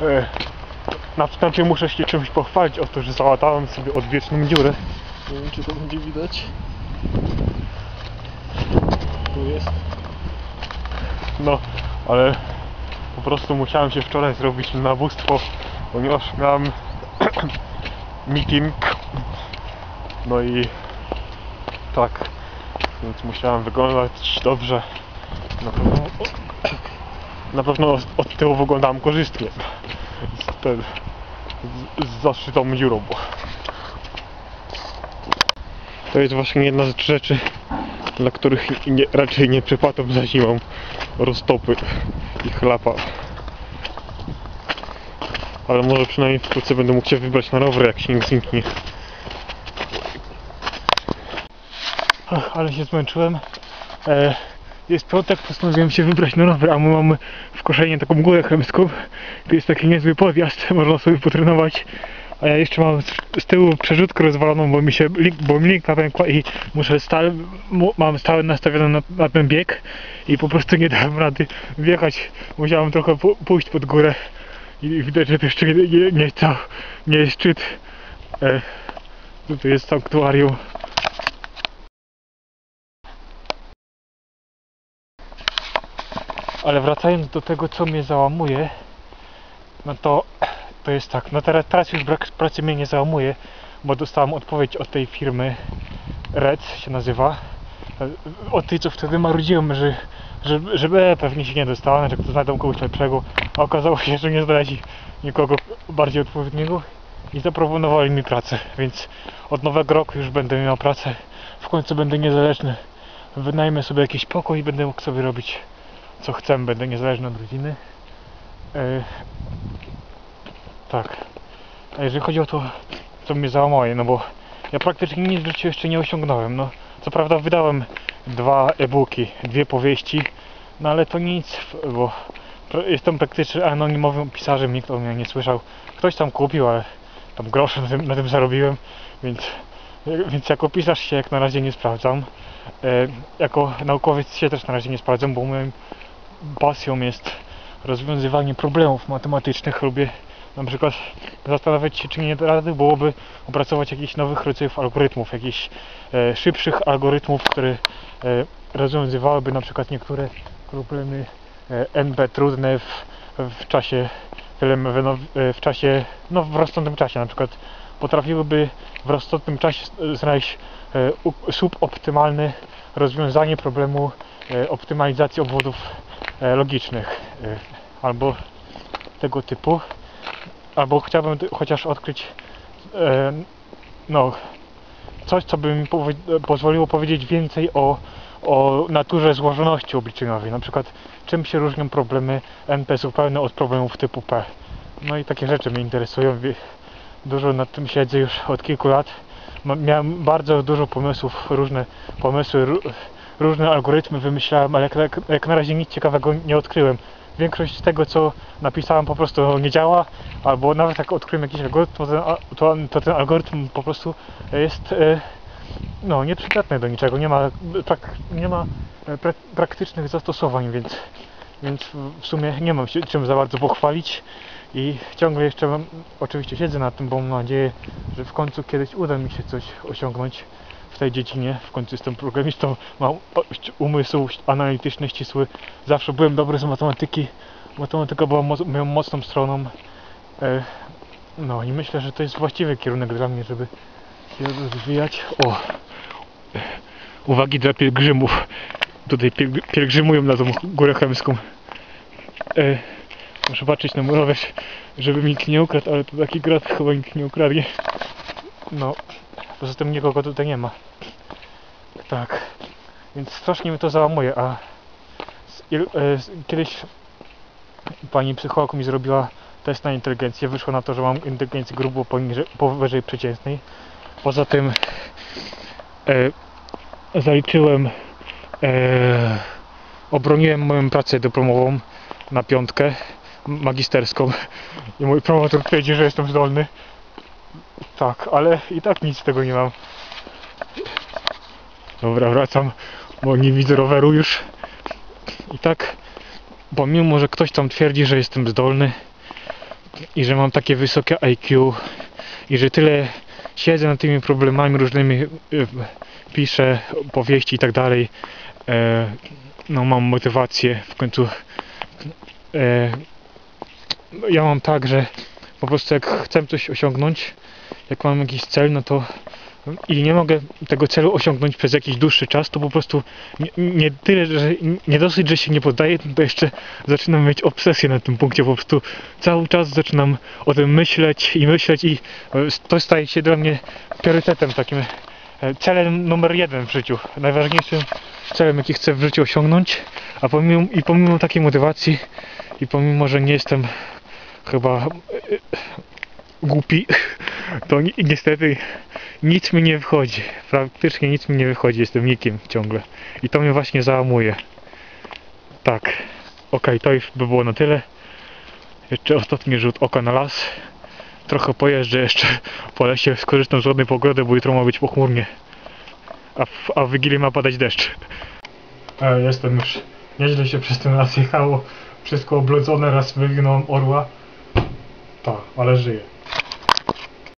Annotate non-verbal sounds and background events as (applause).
E, na wstępie muszę się czymś pochwalić o to, że załatałem sobie odwieczną dziurę. Nie wiem czy to będzie widać. Tu jest. No, ale po prostu musiałem się wczoraj zrobić nabóstwo, ponieważ miałem (clears throat) meeting. No i tak, więc musiałem wyglądać dobrze. Na pewno, na pewno od tyłu wyglądałem korzystnie. Z, ten, z, z zaszytą dziurą. To jest właśnie jedna z rzeczy, dla których nie, raczej nie przypadam za zimą roztopy i chlapa. Ale może przynajmniej wkrótce będę mógł się wybrać na rower, jak śnieg zniknie. Ach, ale się zmęczyłem. E, jest piątek, postanowiłem się wybrać na rower, a my mamy w koszenie taką górę chemską. Tu jest taki niezły podjazd, (laughs) można sobie potrenować. A ja jeszcze mam z, tyłu przerzutkę rozwaloną, bo mi się link, bo mi linka pękła i muszę stale, mam stałe nastawione na, na ten bieg i po prostu nie dałem rady wjechać. Musiałem trochę pójść pod górę i widać, że to jeszcze nie, nie, nie, nie jest szczyt. E, tutaj jest sanktuarium. Ale wracając do tego, co mnie załamuje, no to to jest tak, no teraz, teraz już brak pracy mnie nie załamuje, bo dostałem odpowiedź od tej firmy Red się nazywa. e, Od tej, co wtedy marudziłem, że, że, że pewnie się nie dostanę, że znajdą kogoś lepszego, a okazało się, że nie znaleźli nikogo bardziej odpowiedniego i zaproponowali mi pracę, więc od nowego roku już będę miał pracę, w końcu będę niezależny, wynajmę sobie jakiś pokój i będę mógł sobie robić co chcę, będę niezależny od rodziny. E, tak. A jeżeli chodzi o to, co mnie załamuje, no bo ja praktycznie nic w życiu jeszcze nie osiągnąłem. No, co prawda wydałem dwa e-booki, dwie powieści, no ale to nic, bo jestem praktycznie anonimowym pisarzem, nikt o mnie nie słyszał. Ktoś tam kupił, ale tam grosze na tym, na tym zarobiłem, więc, więc jako pisarz się jak na razie nie sprawdzam. E, jako naukowiec się też na razie nie sprawdzam, bo moją pasją jest rozwiązywanie problemów matematycznych. Lubię na przykład zastanawiać się, czy nie rady byłoby opracować jakichś nowych rodzajów algorytmów, jakichś e, szybszych algorytmów, które e, rozwiązywałyby na przykład niektóre problemy e, NB trudne w, w czasie e, w czasie, no w rozsądnym czasie, na przykład potrafiłyby w rozsądnym czasie znaleźć e, suboptymalne rozwiązanie problemu e, optymalizacji obwodów logicznych e, albo tego typu. Albo chciałbym chociaż odkryć e, no coś co by mi pozwoliło powiedzieć więcej o, o naturze złożoności obliczeniowej. Na przykład czym się różnią problemy NP zupełne od problemów typu P. No i takie rzeczy mnie interesują. Dużo nad tym siedzę już od kilku lat. Miałem bardzo dużo pomysłów różne pomysły różne algorytmy wymyślałem ale jak, jak, na razie nic ciekawego nie odkryłem. Większość tego co napisałem po prostu nie działa albo nawet jak odkryłem jakiś algorytm to ten, to, to ten algorytm po prostu jest e, no nieprzydatny do niczego. Nie ma, prak, nie ma e, pra, praktycznych zastosowań więc więc w- sumie nie mam się czym za bardzo pochwalić. I ciągle jeszcze mam, oczywiście siedzę nad tym, bo mam nadzieję, że w końcu kiedyś uda mi się coś osiągnąć w tej dziedzinie. W końcu jestem programistą, mam umysł analityczny, ścisły. Zawsze byłem dobry z matematyki. Matematyka była moc, moją mocną stroną. E, no i myślę, że to jest właściwy kierunek dla mnie, żeby się rozwijać. O! Uwagi dla pielgrzymów. Tutaj pielg- pielgrzymują na tą górę chemską. E, muszę patrzeć na mój żeby mi nikt nie ukradł, ale to taki grat chyba nikt nie ukradnie. No, poza tym nikogo tutaj nie ma. Tak, więc strasznie mnie to załamuje, a e, kiedyś pani psycholog mi zrobiła test na inteligencję, wyszło na to, że mam inteligencję grubo poniżej, powyżej przeciętnej. Poza tym e, zaliczyłem, e, obroniłem moją pracę dyplomową na piątkę magisterską i mój promotor twierdzi, że jestem zdolny. Tak, ale i tak nic z tego nie mam. Dobra, wracam, bo nie widzę roweru już. I tak, pomimo, że ktoś tam twierdzi, że jestem zdolny, i że mam takie wysokie IQ i że tyle siedzę nad tymi problemami różnymi, e, piszę powieści i tak dalej. E, no mam motywację w końcu. E, ja mam tak, że po prostu jak chcę coś osiągnąć, jak mam jakiś cel, no to i nie mogę tego celu osiągnąć przez jakiś dłuższy czas, to po prostu nie, nie tyle, że nie dosyć, że się nie poddaję, to jeszcze zaczynam mieć obsesję na tym punkcie, po prostu cały czas zaczynam o tym myśleć i myśleć i e, to staje się dla mnie priorytetem takim, e, celem numer jeden w życiu, najważniejszym celem, jaki chcę w życiu osiągnąć, a pomimo, i pomimo takiej motywacji i pomimo, że nie jestem chyba e, głupi, (laughs) to ni niestety nic mi nie wychodzi. Praktycznie nic mi nie wychodzi, jestem nikim ciągle. I to mnie właśnie załamuje. Tak. Okej, to już by było na tyle. Jeszcze ostatni rzut oka na las. Trochę pojeżdżę jeszcze po lesie, skorzystam z ładnej pogody, bo jutro ma być pochmurnie. A w, a w ma padać deszcz. E, jestem już. Nieźle się przez ten las jechało. Wszystko oblodzone, raz wywinąłem orła. Tak, ale żyję.